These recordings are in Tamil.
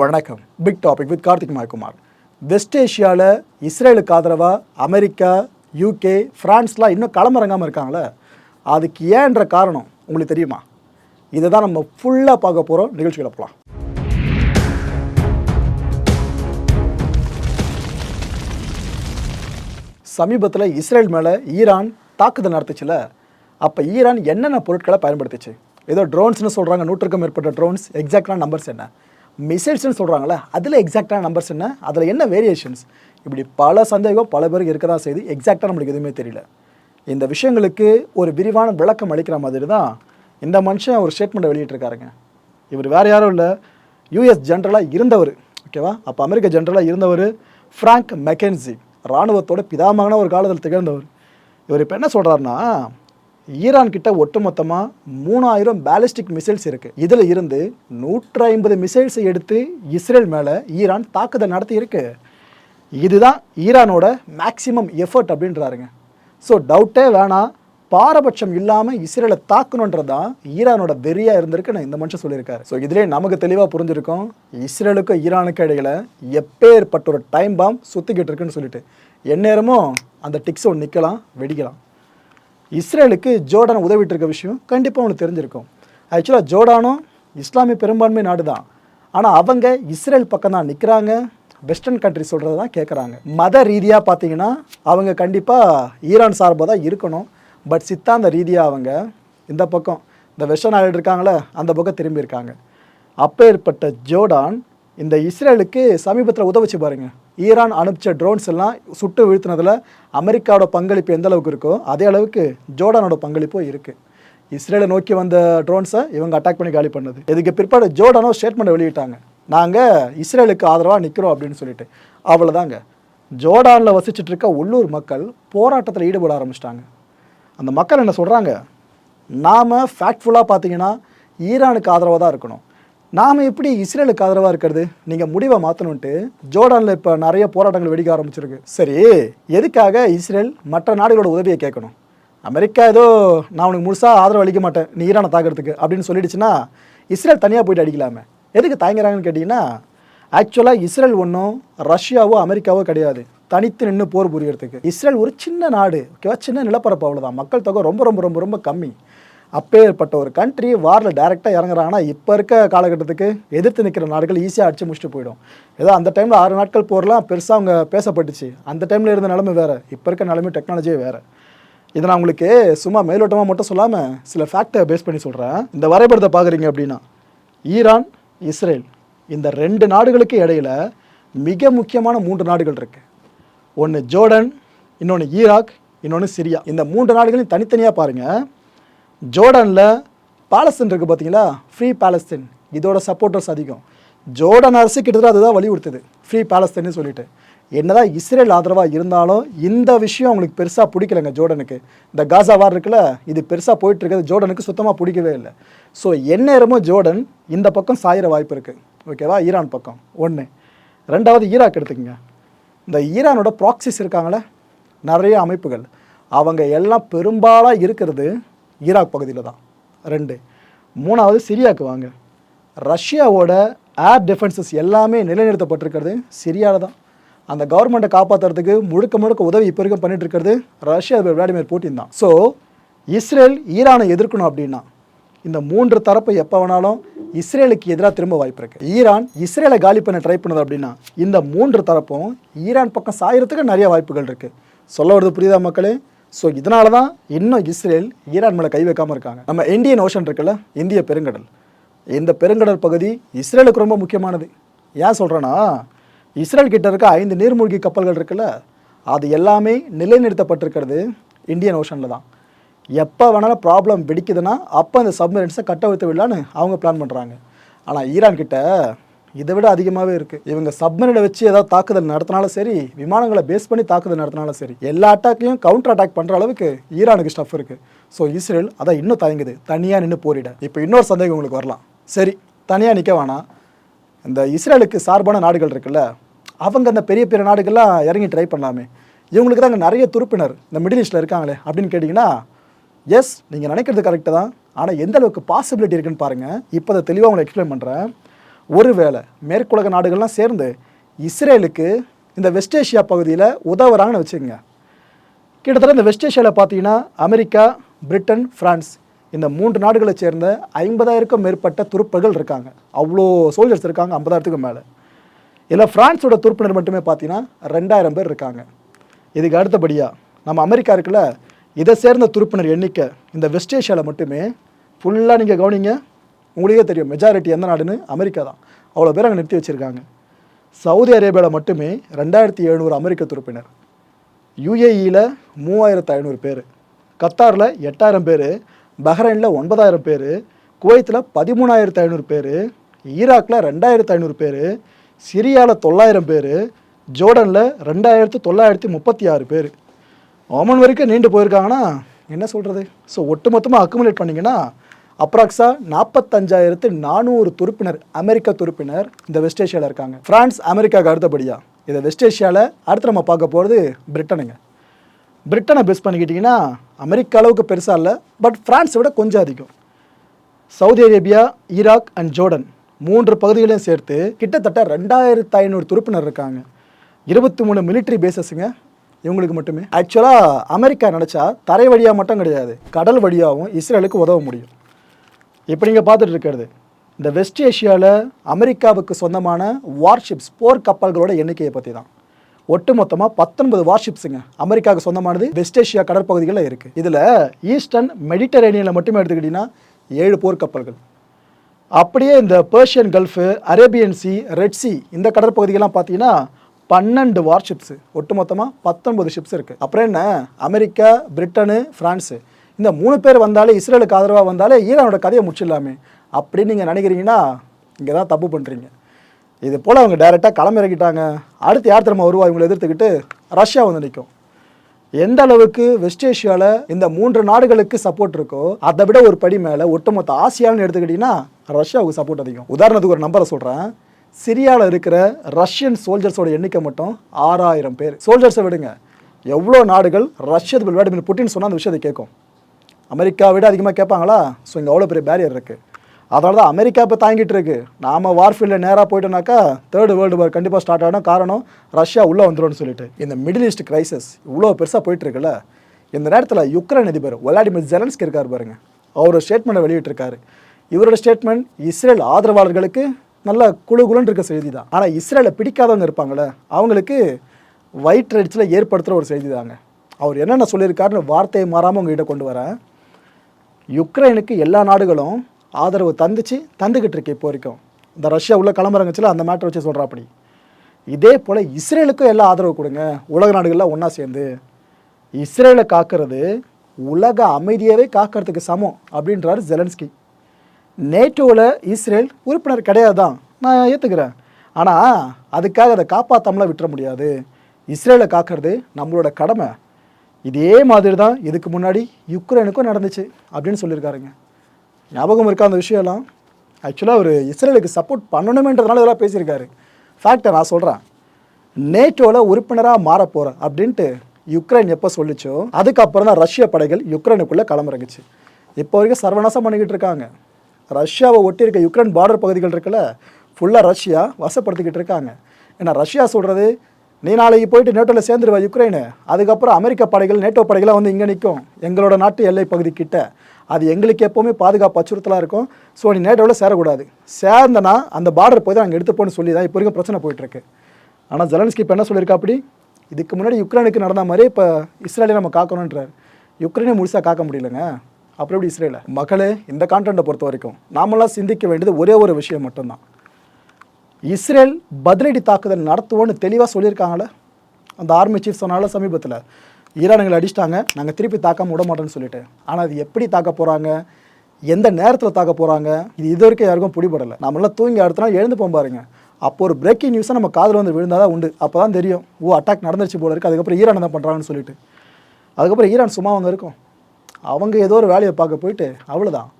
வணக்கம். Big topic with Karthik Maikumar. West ஏஷியாவில் இஸ்ரேலுக்கு ஆதரவாக அமெரிக்கா யூகே ஃப்ரான்ஸ்லாம் இன்னும் களமிறங்காமல் இருக்காங்களே? அதுக்கு ஏன்ற காரணம் உங்களுக்கு தெரியுமா? இதை தான் நம்ம ஃபுல்லாக பார்க்க போகிறோம் நிகழ்ச்சிகளை போகலாம் சமீபத்தில் இஸ்ரேல் மேலே ஈரான் தாக்குதல் நடத்துச்சுல? அப்போ ஈரான் என்னென்ன பொருட்களை பயன்படுத்துச்சு? ஏதோ ட்ரோன்ஸ்னு சொல்கிறாங்க நூற்றுக்கும் மேற்பட்ட ட்ரோன்ஸ் எக்ஸாக்டான நம்பர்ஸ் என்ன? மிசைல்ஸ்னு சொல்கிறாங்களே அதில் எக்ஸாக்டான நம்பர்ஸ் என்ன அதில் என்ன வேரியேஷன்ஸ் இப்படி பல சந்தேகம் பல பேருக்கு இருக்க தான் செய்து எக்ஸாக்டாக நம்மளுக்கு எதுவுமே தெரியல. இந்த விஷயங்களுக்கு ஒரு விரிவான விளக்கம் அளிக்கிற மாதிரி தான் இந்த மனுஷன் ஒரு ஸ்டேட்மெண்ட்டை வெளியிட்டிருக்காருங்க. இவர் வேறு யாரும் இல்லை. யூஎஸ் ஜென்ரலாக இருந்தவர் ஓகேவா அப்போ அமெரிக்க ஜென்ரலாக இருந்தவர் ஃப்ராங்க் மெக்கன்சி இராணுவத்தோட பிதாமகன ஒரு காலத்தில் திகழ்ந்தவர். இவர் இப்போ என்ன சொல்கிறாருன்னா ஈரான் கிட்ட ஒட்டுமொத்தமாக மூணாயிரம் பேலிஸ்டிக் மிசைல்ஸ் இருக்குது இதில் இருந்து நூற்றி ஐம்பது மிசைல்ஸை எடுத்து இஸ்ரேல் மேலே ஈரான் தாக்குதல் நடத்தி இருக்கு. இதுதான் ஈரானோட மேக்சிமம் எஃபர்ட் அப்படின்றாருங்க. ஸோ டவுட்டே வேணாம் பாரபட்சம் இல்லாமல் இஸ்ரேலை தாக்கணுன்றது தான் ஈரானோட வெறியாக இருந்திருக்கு நான் இந்த மனுஷன் சொல்லியிருக்காரு. ஸோ இதிலே நமக்கு தெளிவாக புரிஞ்சிருக்கும் இஸ்ரேலுக்கும் ஈரானுக்கும் இடையில எப்பேற்பட்ட ஒரு டைம் பாம் சுற்றிக்கிட்டு இருக்குன்னு சொல்லிட்டு. எந்நேரமும் அந்த டிக்ஸ் ஒன்று நிற்கலாம் வெடிக்கலாம். இஸ்ரேலுக்கு ஜோர்டான் உதவிட்டு இருக்க விஷயம் கண்டிப்பாக அவனுக்கு தெரிஞ்சிருக்கும். ஆக்சுவலாக ஜோர்டானும் இஸ்லாமிய பெரும்பான்மை நாடு தான் ஆனால் அவங்க இஸ்ரேல் பக்கம் தான் நிற்கிறாங்க வெஸ்டர்ன் கண்ட்ரி சொல்கிறது தான் கேட்குறாங்க மத ரீதியாக பார்த்தீங்கன்னா அவங்க கண்டிப்பாக ஈரான் சார்பாக தான் இருக்கணும். பட் சித்தாந்த ரீதியாக அவங்க இந்த பக்கம் இந்த வெஸ்டர்ன் ஆயில் இருக்காங்களே அந்த பக்கம் திரும்பியிருக்காங்க அப்போ அப்பேற்பட்ட ஜோர்டான் இந்த இஸ்ரேலுக்கு சமீபத்தில் உதவிச்சு பாருங்க. ஈரான் அனுப்பிச்ச ட்ரோன்ஸ் எல்லாம் சுட்டு வீழ்த்தினதில் அமெரிக்காவோட பங்களிப்பு எந்த அளவுக்கு இருக்கோ அதே அளவுக்கு ஜோர்டானோட பங்களிப்பும் இருக்குது இஸ்ரேலை நோக்கி வந்த ட்ரோன்ஸை இவங்க அட்டாக் பண்ணி காலி பண்ணது. இதுக்கு பிற்பாடு ஜோர்டானோ ஸ்டேட்மெண்ட் வெளியிட்டாங்க. நாங்கள் இஸ்ரேலுக்கு ஆதரவாக நிற்கிறோம் அப்படின்னு சொல்லிட்டு. அவ்வளோதாங்க ஜோர்டானில் வசிச்சுட்டு இருக்க உள்ளூர் மக்கள் போராட்டத்தில் ஈடுபட ஆரம்பிச்சிட்டாங்க. அந்த மக்கள் என்ன சொல்கிறாங்க நாம் ஃபேக்ட்ஃபுல்லாக பார்த்தீங்கன்னா ஈரானுக்கு ஆதரவாக தான் இருக்கணும். நாம் எப்படி இஸ்ரேலுக்கு ஆதரவாக இருக்கிறது? நீங்கள் முடிவை மாற்றணுன்ட்டு ஜோர்டானில் இப்போ நிறைய போராட்டங்கள் வெடிக்க ஆரம்பிச்சிருக்கு. சரி எதுக்காக இஸ்ரேல் மற்ற நாடுகளோட உதவியை கேட்கணும்? அமெரிக்கா ஏதோ நான் உனக்கு முழுசாக ஆதரவு அளிக்க மாட்டேன். நீ ஈரானை தாக்கிறதுக்கு அப்படின்னு சொல்லிடுச்சுன்னா இஸ்ரேல் தனியாக போயிட்டு அடிக்கலாமே. எதுக்கு தயங்குறாங்கன்னு கேட்டிங்கன்னா ஆக்சுவலாக இஸ்ரேல் ஒன்றும் ரஷ்யாவோ அமெரிக்காவோ கிடையாது. தனித்து நின்று போர் புரியறதுக்கு. இஸ்ரேல் ஒரு சின்ன நாடு. ஓகேவா? சின்ன நிலப்பரப்பு அவ்வளோதான் மக்கள் தொகை ரொம்ப ரொம்ப ரொம்ப ரொம்ப கம்மி. அப்பேற்பட்ட ஒரு கண்ட்ரி வாரில் டைரெக்டாக இறங்குறாங்கன்னா இப்போ இருக்க காலகட்டத்துக்கு எதிர்த்து நிற்கிற நாடுகள் ஈஸியாக அடிச்சு முடிச்சுட்டு போயிடும். ஏதோ அந்த டைமில் ஆறு நாட்கள் போரெலாம் பெருசாக அவங்க பேசப்பட்டுச்சு. அந்த டைமில் இருந்த நிலமை வேறு. இப்போ இருக்க நிலமை டெக்னாலஜியே வேறு. இதை நான் உங்களுக்கு சும்மா மேலோட்டமாக மட்டும் சொல்லாமல் சில ஃபேக்டை பேஸ் பண்ணி சொல்கிறேன் இந்த வரைபடத்தை பார்க்குறீங்க அப்படின்னா ஈரான் இஸ்ரேல் இந்த ரெண்டு நாடுகளுக்கு இடையில மிக முக்கியமான மூன்று நாடுகள் இருக்குது ஒன்று ஜோர்டன் இன்னொன்று ஈராக் இன்னொன்று சிரியா. இந்த மூன்று நாடுகளையும் தனித்தனியாக பாருங்கள் ஜோர்டனில் பாலஸ்தீன் இருக்குது பார்த்தீங்களா? ஃப்ரீ பாலஸ்தீன் இதோட சப்போர்ட்டர்ஸ் அதிகம். ஜோர்டன் அரசு கிட்டத்தட்ட அதுதான் வலியுறுத்துது. ஃப்ரீ பாலஸ்தீன்னு சொல்லிட்டு. என்னதான் இஸ்ரேல் ஆதரவாக இருந்தாலும் இந்த விஷயம் அவங்களுக்கு பெருசாக பிடிக்கலங்க ஜோர்டனுக்கு. இந்த காசா வார் இருக்குல்ல இது பெருசாக போயிட்டு இருக்கிறது ஜோர்டனுக்கு சுத்தமாக பிடிக்கவே இல்லை. ஸோ எந்நேரமும் ஜோர்டன் இந்த பக்கம் சாயிற வாய்ப்பு இருக்குது ஓகேவா ஈரான் பக்கம். ஒன்று ரெண்டாவது ஈராக் எடுத்துக்கங்க. இந்த ஈரானோட ப்ராக்சிஸ் இருக்காங்களே? நிறைய அமைப்புகள். அவங்க எல்லாம் பெரும்பாலாக இருக்கிறது ஈராக் பகுதியில் தான் ரெண்டு. மூணாவது சிரியாவுக்கு வாங்க. ரஷ்யாவோட ஏர் டிஃபென்சஸ் எல்லாமே நிலைநிறுத்தப்பட்டிருக்கிறது. சிரியாவில் தான் அந்த கவர்மெண்ட்டை காப்பாற்றுறதுக்கு முழுக்க முழுக்க உதவி இப்போ வரைக்கும் பண்ணிட்டு இருக்கிறது ரஷ்யா அதிபர் விளாடிமிர் புட்டின் தான். ஸோ இஸ்ரேல் ஈரானை எதிர்க்கணும் அப்படின்னா இந்த மூன்று தரப்பு எப்போ வேணாலும் இஸ்ரேலுக்கு எதிராக திரும்ப வாய்ப்பு இருக்குது ஈரான் இஸ்ரேலை காலி பண்ண ட்ரை பண்ணது அப்படின்னா இந்த மூன்று தரப்பும் ஈரான் பக்கம் சாயறதுக்கு நிறைய வாய்ப்புகள் இருக்குது சொல்ல வருது புரியுதா மக்களே? ஸோ இதனால தான் இன்னும் இஸ்ரேல் ஈரான் மேலே கை வைக்காமல் இருக்காங்க. நம்ம இந்தியன் ஓஷன் இருக்குல்ல இந்திய பெருங்கடல். இந்த பெருங்கடல் பகுதி இஸ்ரேலுக்கு ரொம்ப முக்கியமானது. ஏன் சொல்கிறேன்னா இஸ்ரேல் கிட்ட இருக்க ஐந்து நீர்மூழ்கி கப்பல்கள் இருக்குல்ல அது எல்லாமே நிலைநிறுத்தப்பட்டிருக்கிறது இந்தியன் ஓஷனில் தான். எப்போ வேணாலும் ப்ராப்ளம் வெடிக்குதுன்னா அப்போ அந்த சப்மரீன்ஸை கட்ட வைத்து விடலான்னு அவங்க பிளான் பண்ணுறாங்க ஆனால் ஈரான் கிட்ட இதை விட அதிகமாகவே இருக்குது இவங்க சப்மரினை வச்சு ஏதாவது தாக்குதல் நடத்தினாலும் சரி விமானங்களை பேஸ் பண்ணி தாக்குதல் நடத்தினாலும் சரி எல்லா அட்டாக்கையும் கவுண்டர் அட்டாக் பண்ணுற அளவுக்கு ஈரானுக்கு ஸ்டஃப் இருக்குது ஸோ இஸ்ரேல் அதை இன்னும் தயங்குது. தனியாக நின்று போரிட. இப்போ இன்னொரு சந்தேகம் உங்களுக்கு வரலாம். சரி தனியாக நிற்க வேணாம். இந்த இஸ்ரேலுக்கு சார்பான நாடுகள் இருக்குல்ல அவங்க அந்த பெரிய பெரிய நாடுகள்லாம் இறங்கி ட்ரை பண்ணலாமே. இவங்களுக்கு தான் அங்கே நிறைய துருப்பினர் இந்த மிடில் ஈஸ்டில் இருக்காங்களே அப்படின்னு கேட்டிங்கன்னா எஸ் நீங்கள் நினைக்கிறது கரெக்டு தான். ஆனால் எந்த அளவுக்கு பாசிபிலிட்டி இருக்குன்னு பாருங்கள் இப்போ அதை தெளிவாக உங்களை எக்ஸ்பிளைன் பண்ணுறேன் ஒருவேளை மேற்குலக நாடுகள்லாம் சேர்ந்து இஸ்ரேலுக்கு இந்த வெஸ்ட் ஏஷியா பகுதியில் உதவுறாங்கன்னு வச்சுக்கோங்க. கிட்டத்தட்ட இந்த வெஸ்ட் ஏஷியாவில் பார்த்தீங்கன்னா அமெரிக்கா பிரிட்டன் ஃப்ரான்ஸ் இந்த மூன்று நாடுகளை சேர்ந்த ஐம்பதாயிரக்கும் மேற்பட்ட துருப்புகள் இருக்காங்க. அவ்வளோ சோல்ஜர்ஸ் இருக்காங்க ஐம்பதாயிரத்துக்கும் மேலே. இதில் ஃப்ரான்ஸோட துருப்பினர் மட்டுமே பார்த்தீங்கன்னா ரெண்டாயிரம் பேர் இருக்காங்க. இதுக்கு அடுத்தபடியாக நம்ம அமெரிக்கா இருக்குல்ல இதை சேர்ந்த துருப்பினர் எண்ணிக்கை இந்த வெஸ்ட் ஏஷியாவில் மட்டுமே ஃபுல்லாக நீங்கள் கவனிங்க. உங்களுக்கே தெரியும் மெஜாரிட்டி எந்த நாடுன்னு? அமெரிக்கா தான். அவ்வளோ பேர் அங்கே நிறுத்தி வச்சுருக்காங்க. சவுதி அரேபியாவில் மட்டுமே ரெண்டாயிரத்தி எழுநூறு அமெரிக்க துருப்பினர். யுஏஇயில் மூவாயிரத்து ஐநூறு பேர். கத்தாரில் எட்டாயிரம் பேர். பஹ்ரைனில் ஒன்பதாயிரம் பேர். குவைத்தில் பதிமூணாயிரத்து ஐநூறு பேர். ஈராக்கில் ரெண்டாயிரத்து ஐநூறு பேர். சிரியாவில் தொள்ளாயிரம் பேர். ஜோர்டனில் ரெண்டாயிரத்து தொள்ளாயிரத்தி முப்பத்தி ஆறு பேர். ஓமன் வரைக்கும் நீண்டு போயிருக்காங்கன்னா என்ன சொல்கிறது ஸோ ஒட்டுமொத்தமாக அக்குமுலேட் பண்ணிங்கன்னா அப்ராக்ஸா நாற்பத்தஞ்சாயிரத்து நானூறு துருப்பினர் அமெரிக்க துருப்பினர் இந்த வெஸ்ட் ஏஷியாவில் இருக்காங்க. பிரான்ஸ் அமெரிக்காவுக்கு அடுத்தபடியாக இதை வெஸ்ட் ஏஷியாவில் அடுத்து நம்ம பார்க்க போகிறது பிரிட்டனுங்க. பிரிட்டனை பெஸ் பண்ணிக்கிட்டிங்கன்னா அமெரிக்கா அளவுக்கு பெருசாக இல்லை பட் ஃப்ரான்ஸை விட கொஞ்சம் அதிகம். Saudi Arabia Iraq and Jordan மூன்று பகுதிகளையும் சேர்த்து கிட்டத்தட்ட ரெண்டாயிரத்து ஐநூறு துருப்பினர் இருக்காங்க. இருபத்தி மூணு மிலிட்ரி பேசஸுங்க இவங்களுக்கு மட்டுமே. ஆக்சுவலாக அமெரிக்கா நினச்சா தரை வழியாக மட்டும் கிடையாது கடல் வழியாகவும் இஸ்ரேலுக்கு உதவ முடியும். இப்போ நீங்கள் பார்த்துட்டு இருக்கிறது. இந்த வெஸ்ட் ஏஷியாவில் அமெரிக்காவுக்கு சொந்தமான வார்ஷிப்ஸ் போர் கப்பல்களோட எண்ணிக்கையை பற்றி தான் ஒட்டுமொத்தமாக பத்தொன்பது வார்ஷிப்ஸுங்க அமெரிக்காவுக்கு சொந்தமானது வெஸ்ட் ஏஷியா கடற்பகுதிகளில் இருக்குது இதில் ஈஸ்டர்ன் மெடிட்டரேனியனில் மட்டுமே எடுத்துக்கிட்டிங்கன்னா ஏழு போர் கப்பல்கள். அப்படியே இந்த Persian gulf Arabian sea red sea இந்த கடற்பகுதிகள்லாம் பார்த்தீங்கன்னா பன்னெண்டு வார்ஷிப்ஸு ஒட்டுமொத்தமாக பத்தொன்பது ஷிப்ஸ் இருக்குது அப்புறம் என்ன? அமெரிக்கா பிரிட்டனு ஃப்ரான்ஸு இந்த மூணு பேர் வந்தாலே இஸ்ரேலுக்கு ஆதரவாக வந்தாலே ஈரானோட கதையை முடிச்சிடலாமே. அப்படின்னு நீங்கள் நினைக்கிறீங்கன்னா இங்கே தான் தப்பு பண்ணுறீங்க இது போல் அவங்க டைரெக்டாக களமிறக்கிட்டாங்க அடுத்து யார் திரும்ப வருவா? இவங்களை எதிர்த்துக்கிட்டு ரஷ்யா வந்து நிற்கும் எந்த அளவுக்கு வெஸ்ட் ஏஷியாவில் இந்த மூன்று நாடுகளுக்கு சப்போர்ட் இருக்கோ அதை விட ஒரு படி மேலே ஒட்டுமொத்த ஆசியான்னு எடுத்துக்கிட்டிங்கன்னா ரஷ்யாவுக்கு சப்போர்ட் அதிகம். உதாரணத்துக்கு ஒரு நம்பரை சொல்கிறேன் சிரியாவில் இருக்கிற ரஷ்யன் சோல்ஜர்ஸோட எண்ணிக்கை மட்டும் ஆறாயிரம் பேர். சோல்ஜர்ஸை விடுங்க. எவ்வளோ நாடுகள் ரஷ்ய விளாடிமிர் புட்டின் சொன்னால் அந்த விஷயத்தை கேட்கும். அமெரிக்கா விட அதிகமாக கேட்பாங்களா? ஸோ இங்கே அவ்வளோ பெரிய பேரியர் இருக்குது அதனால தான் அமெரிக்கா இப்போ தாங்கிட்டு இருக்கு. நாம் வார்ஃபீல்டில் நேராக போயிட்டோம்னாக்கா தேர்டு வேர்ல்டு வார் கண்டிப்பாக ஸ்டார்ட் ஆகணும் காரணம் ரஷ்யா உள்ளே வந்துடும்னு சொல்லிட்டு. இந்த மிடில் ஈஸ்ட் கிரைசிஸ் இவ்வளோ பெருசாக போயிட்டுருக்குல்ல இந்த நேரத்தில் யுக்ரைன் அதிபர் விளாடிமிர் ஜெலன்ஸ்கி இருக்கார் பாருங்க. அவரோட ஸ்டேட்மெண்ட்டை வெளியிட்டிருக்காரு. இவரோட ஸ்டேட்மெண்ட் இஸ்ரேல் ஆதரவாளர்களுக்கு நல்ல குழு குழுன்னு இருக்க செய்தி தான். ஆனால் இஸ்ரேலை பிடிக்காதவங்க இருப்பாங்களே அவங்களுக்கு ஒயிட் ரைட்ஸில் ஏற்படுத்துகிற ஒரு செய்தி தாங்க. அவர் என்னென்ன சொல்லியிருக்காருன்னு வார்த்தையை மாறாமல் உங்ககிட்ட கொண்டு வரேன். யுக்ரைனுக்கு எல்லா நாடுகளும் ஆதரவு தந்துச்சு தந்துக்கிட்டு இருக்கு இப்போ வரைக்கும். இந்த ரஷ்யா உள்ள கிளம்புறங்கச்சில் அந்த மேட்டர் வச்சு சொல்கிறாப்படி இதே போல் இஸ்ரேலுக்கும் எல்லாம் ஆதரவு கொடுங்க. உலக நாடுகள்லாம் ஒன்றா சேர்ந்து. இஸ்ரேலை காக்கிறது உலக அமைதியவே காக்கிறதுக்கு சமம் அப்படின்றாரு ஜெலன்ஸ்கி நேட்டோவில் இஸ்ரேல் உறுப்பினர் கிடையாது தான் நான் ஏற்றுக்கிறேன் ஆனால் அதுக்காக அதை காப்பாற்றாமலாம் விட்டுற முடியாது. இஸ்ரேலை காக்கிறது நம்மளோட கடமை. இதே மாதிரி தான் இதுக்கு முன்னாடி யுக்ரைனுக்கும் நடந்துச்சு அப்படின்னு சொல்லியிருக்காருங்க. ஞாபகம் இருக்கா அந்த விஷயம்லாம்? ஆக்சுவலாக அவர் இஸ்ரேலுக்கு சப்போர்ட் பண்ணணுமேன்றதுனால இதெல்லாம் பேசியிருக்காரு. ஃபேக்டை நான் சொல்கிறேன் நேட்டோவில் உறுப்பினராக மாறப்போகிறேன் அப்படின்ட்டு யுக்ரைன் எப்போ சொல்லிச்சோ அதுக்கப்புறம் தான் ரஷ்ய படைகள் யுக்ரைனுக்குள்ளே களமிறங்குச்சு. இப்போ வரைக்கும் சர்வநாசம் பண்ணிக்கிட்டு இருக்காங்க. ரஷ்யாவை ஒட்டி இருக்க யுக்ரைன் பார்டர் பகுதிகள் இருக்குல்ல ஃபுல்லாக ரஷ்யா வசப்படுத்திக்கிட்டு இருக்காங்க. ஏன்னா ரஷ்யா சொல்கிறது நீ நாளைக்கு போயிட்டு நேட்டோவில் சேர்ந்துருவா யுக்ரைனு. அதுக்கப்புறம் அமெரிக்க படைகள் நேட்டோ படைகளாக வந்து இங்கே நிற்கும் எங்களோட நாட்டு எல்லை பகுதி கிட்ட. அது எங்களுக்கு எப்போவுமே பாதுகாப்பு அச்சுறுத்தலாக இருக்கும். ஸோ நீ நேட்டோவில் சேரக்கூடாது. சேர்ந்தனா அந்த பார்டர் போய் தான் அங்கே எடுத்துப்போன்னு சொல்லி தான் இப்போ வரைக்கும் பிரச்சனை போயிட்டுருக்கு. ஆனால் ஜெலன்ஸ்கி இப்போ என்ன சொல்லியிருக்கா அப்படி? இதுக்கு முன்னாடி யுக்ரைனுக்கு நடந்த மாதிரி இப்போ இஸ்ரேலை நம்ம காக்கணுன்றார் யுக்ரைனை முழுசாக காக்க முடியலங்க. அப்புறம் எப்படி இஸ்ரேலை? மக்களே இந்த கான்டென்ட்டை பொறுத்த வரைக்கும் நாமெல்லாம் சிந்திக்க வேண்டியது ஒரே ஒரு விஷயம் மட்டும்தான். இஸ்ரேல் பதிலடி தாக்குதல் நடத்துவோன்னு தெளிவாக சொல்லியிருக்காங்களே அந்த ஆர்மி சீஃப் சொன்னால சமீபத்தில். ஈரானுங்களை அடிச்சிட்டாங்க நாங்கள் திருப்பி தாக்காம விட மாட்டோம்னு சொல்லிட்டு. ஆனால் அது எப்படி தாக்க போகிறாங்க எந்த நேரத்தில் தாக்க போகிறாங்க இது இது வரைக்கும் யாருக்கும் பிடிபடலை. நம்மளாம் தூங்கி அடுத்த நாள் எழுந்து போகும் பாருங்க. அப்போ ஒரு பிரேக்கிங் நியூஸாக நம்ம காதில் வந்து விழுந்தால் தான் உண்டு. அப்போ தான் தெரியும் ஓ அட்டாக் நடந்துருச்சு போல இருக்குது அதுக்கப்புறம் ஈரான் என்ன பண்ணுறாங்கன்னு சொல்லிட்டு. அதுக்கப்புறம் ஈரான் சும்மா வந்து இருக்கும் அவங்க ஏதோ ஒரு வேலையை பார்க்க போயிட்டு அவ்வளோதான்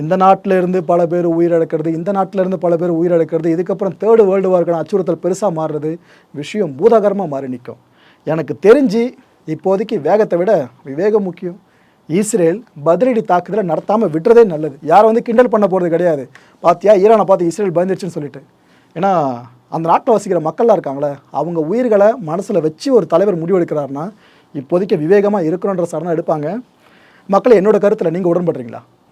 இந்த நாட்டில் இருந்து பல பேர் உயிரிழக்கிறது இந்த நாட்டில் இருந்து பல பேர் உயிரிழக்கிறது இதுக்கப்புறம் தேர்டு வேர்ல்டு வார்க்கான அச்சுறுத்தல் பெருசாக மாறுறது விஷயம் பூதாகரமாக மாறி நிற்கும் எனக்கு தெரிஞ்சு இப்போதைக்கு வேகத்தை விட விவேகம் முக்கியம். இஸ்ரேல் பதிலடி தாக்குதலை நடத்தாமல் விடுறதே நல்லது. யாரை வந்து கிண்டல் பண்ண போகிறது கிடையாது. பார்த்தியா ஈரானை பார்த்து இஸ்ரேல் பயந்துருச்சுன்னு சொல்லிட்டு. ஏன்னா அந்த நாட்டில் வசிக்கிற மக்கள்லாம் இருக்காங்களே அவங்க உயிர்களை மனசில் வச்சு ஒரு தலைவர் முடிவெடுக்கிறாருன்னா இப்போதைக்கு விவேகமாக இருக்கணுன்ற சரணம் எடுப்பாங்க. மக்களை என்னோட கருத்தில் நீங்கள் உடன்படுறீங்களா?